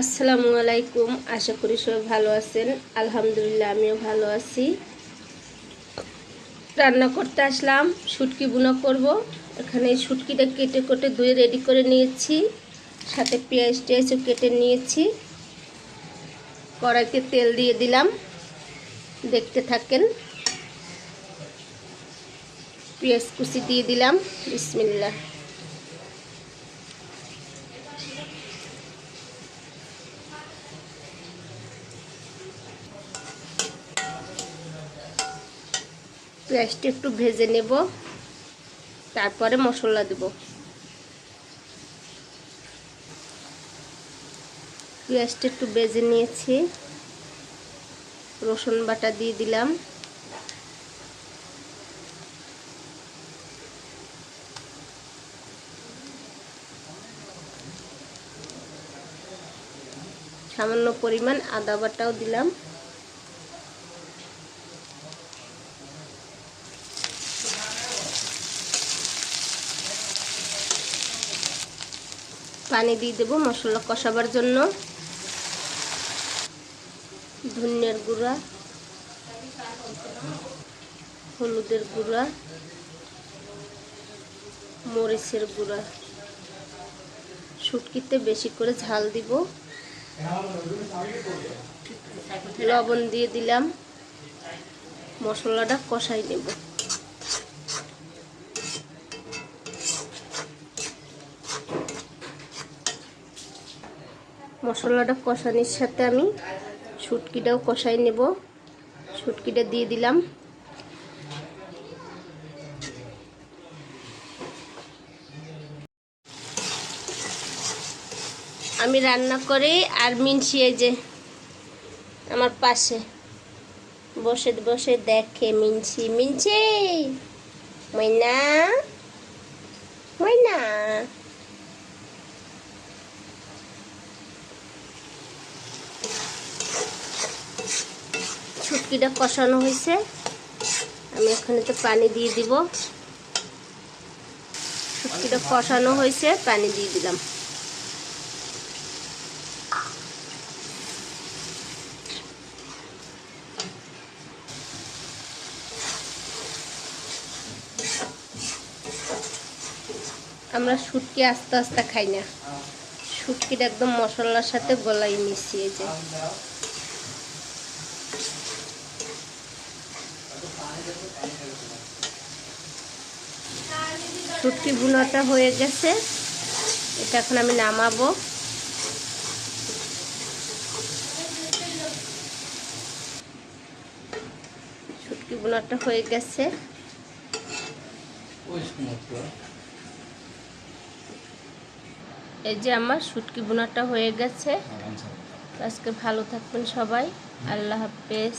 আসসালামু আলাইকুম, আশা করি সবাই ভালো আছেন। আলহামদুলিল্লাহ, আমিও ভালো আছি। রান্না করতে আসলাম, শুটকি বুনা করব। এখানে শুটকিটা কেটে কেটে ধুয়ে রেডি করে নিয়েছি। সাথে পেঁয়াজ টেয়াজও কেটে নিয়েছি। কড়াইতে তেল দিয়ে দিলাম। দেখতে থাকেন। পেঁয়াজ কুচি দিয়ে দিলাম। বিসমিল্লা পেঁয়াজটা একটু ভেজে নেব। তারপরে মশলা দেব। পেঁয়াজটা একটু ভেজে নিয়েছি। রসুন বাটা দিয়ে দিলাম। সামান্য পরিমাণ আদা বাটাও দিলাম। পানি দিয়ে দেবো মশলা কষাবার জন্য। ধনিয়ার গুঁড়া, হলুদের গুঁড়া, মরিচের গুঁড়া। শুটকিতে বেশি করে ঝাল দিব। লবণ দিয়ে দিলাম। মশলাটা কষাই নেব। মশলাটা কষানির সাথে আমি শুটকিটাও কষাই নেব। শুটকিটা দিয়ে দিলাম। আমি রান্না করে আর মিনসি এই যে আমার পাশে বসে বসে দেখে মিনছি মিনছি ময়না ময়না। শুটকিটা কষানো হয়েছে। আমি এখানে তো পানি দিয়ে দিব। শুটকিটা কষানো হয়েছে, পানি দিয়ে দিলাম। আমরা শুটকি আস্তে আস্তে খাই না। শুটকিটা একদম মশলার সাথে গলাই মিশিয়ে যায়। শুটকি বুনাটা হয়ে গেছে। এটা এখন আমি নামাবো। শুটকি বুনাটা হয়ে গেছে। এই যে আমার শুটকি বোনাটা হয়ে গেছে। আজকে ভালো থাকবেন সবাই। আল্লাহ হাফেজ।